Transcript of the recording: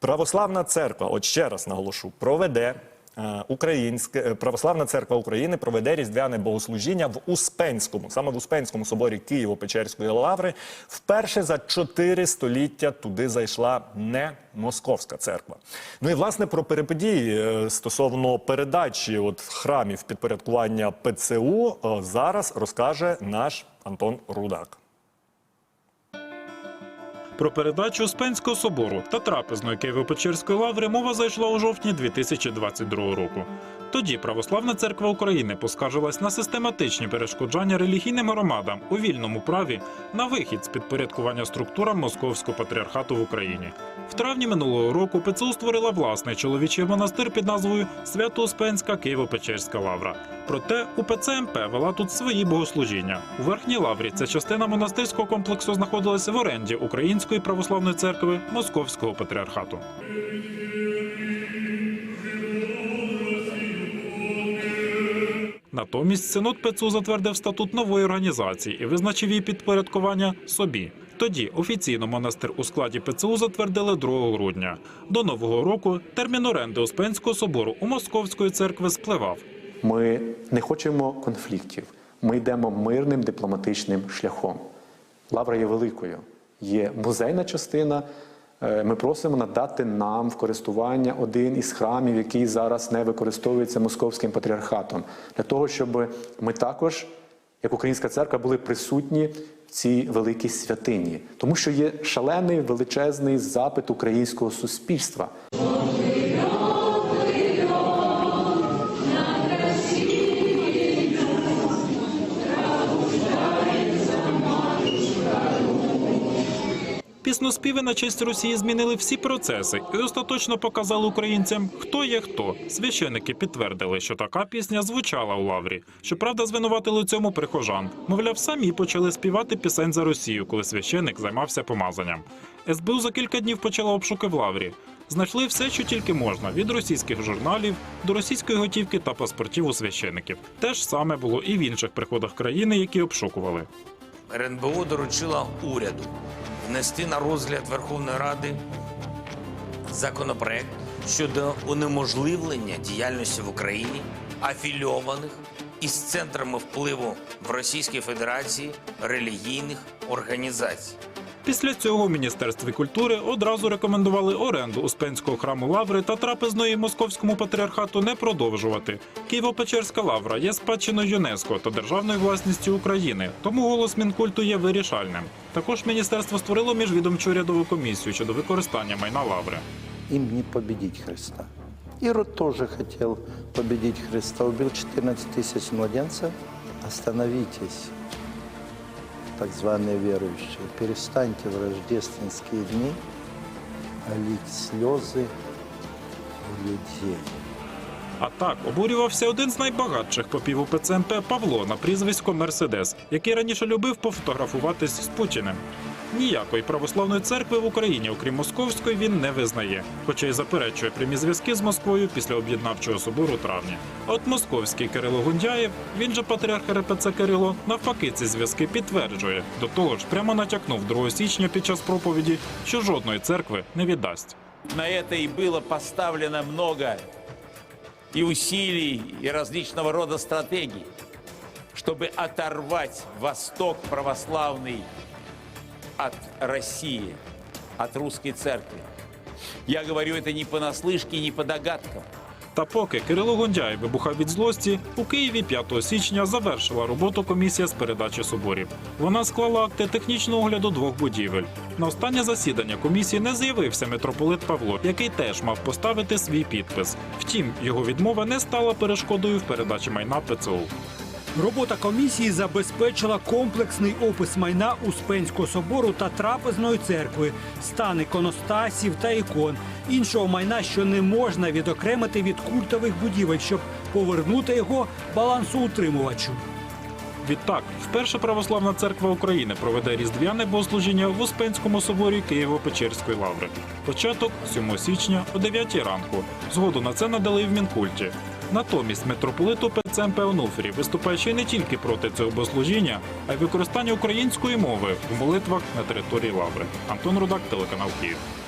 Православна церква, от ще раз наголошу, проведе е, українське е, православна церква України проведе різдвяне богослужіння в Успенському, саме в Успенському соборі Києво-Печерської лаври. Вперше за чотири століття туди зайшла не московська церква. Ну і власне про перипетії е, стосовно передачі от храмів підпорядкування ПЦУ зараз розкаже наш Антон Рудак. Про передачу Успенського собору та трапезної Києво-Печерської лаври мова зайшла у жовтні 2022 року. Тоді Православна церква України поскаржилась на систематичні перешкоджання релігійним громадам у вільному праві на вихід з підпорядкування структурам Московського патріархату в Україні. Травні минулого року ПЦУ створила власний чоловічий монастир під назвою Свято-Успенська Києво-Печерська лавра. Проте УПЦ МП вела тут свої богослужіння. У верхній лаврі ця частина монастирського комплексу знаходилася в оренді Української православної церкви Московського патріархату. Натомість Синод ПЦУ затвердив статут нової організації і визначив її підпорядкування собі. Тоді офіційно монастир у складі ПЦУ затвердили 2 грудня. До нового року термін оренди Успенського собору у Московської церкви спливав. Ми не хочемо конфліктів. Ми йдемо мирним дипломатичним шляхом. Лавра є великою, є музейна частина. Е, Ми просимо надати нам в користування один із храмів, який зараз не використовується московським патріархатом, для того, щоб ми також, як українська церква, були присутні в цій великій святині, тому що є шалений величезний запит українського суспільства. Пісноспіви на честь Росії змінили всі процеси і остаточно показали українцям, хто є хто. Священики підтвердили, що така пісня звучала у лаврі. Щоправда, звинуватили у цьому прихожан. Мовляв, самі почали співати пісень за Росію, коли священик займався помазанням. СБУ за кілька днів почала обшуки в лаврі. Знайшли все, що тільки можна: від російських журналів до російської готівки та паспортів у священиків. Те ж саме було і в інших приходах країни, які обшукували. РНБО доручила уряду внести на розгляд Верховної Ради законопроект щодо унеможливлення діяльності в Україні афільованих із центрами впливу в Російській Федерації релігійних організацій. Після цього в Міністерстві культури одразу рекомендували оренду Успенського храму Лаври та трапезної московському патріархату не продовжувати. Києво-Печерська лавра є спадщиною ЮНЕСКО та державною власністю України, тому голос Мінкульту є вирішальним. Також міністерство створило міжвідомчу рядову комісію щодо використання майна лаври. им не победить Христа. Ирод тоже хотел победить Христа, убил 14 тысяч младенцев. Остановитесь, так званые верующие, перестаньте в рождественские дни лить слезы у людей. А так обурювався один з найбагатших попів УПЦ МП Павло на прізвисько Мерседес, який раніше любив пофотографуватись з Путіним. Ніякої православної церкви в Україні, окрім московської, він не визнає, хоча й заперечує прямі зв'язки з Москвою після об'єднавчого собору травня. А От московський Кирило Гундяєв, він же патріарх РПЦ Кирило, навпаки ці зв'язки підтверджує. До того ж, прямо натякнув 2 січня під час проповіді, що жодної церкви не віддасть. На это и было поставлено много и усилий, и различного рода стратегий, чтобы оторвать Восток православный от России, от русской церкви. Я говорю это не понаслышке, не по догадкам. Та поки Кирило Гондяєв вибухав від злості, у Києві 5 січня завершила роботу комісія з передачі соборів. Вона склала акти технічного огляду двох будівель. На останнє засідання комісії не з'явився митрополит Павло, який теж мав поставити свій підпис. Втім, його відмова не стала перешкодою в передачі майна ПЦУ. Робота комісії забезпечила комплексний опис майна Успенського собору та трапезної церкви, стан іконостасів та ікон, іншого майна, що не можна відокремити від культових будівель, щоб повернути його балансоутримувачу. Відтак, вперше православна церква України проведе різдвяне богослужіння в Успенському соборі Києво-Печерської лаври. Початок 7 січня о 9 ранку. Згоду на це надали в Мінкульті. Натомість митрополит ОПЦ МП Онуфрій виступає ще не тільки проти цього богослужіння, а й використання української мови в молитвах на території лаври. Антон Рудак, телеканал Київ.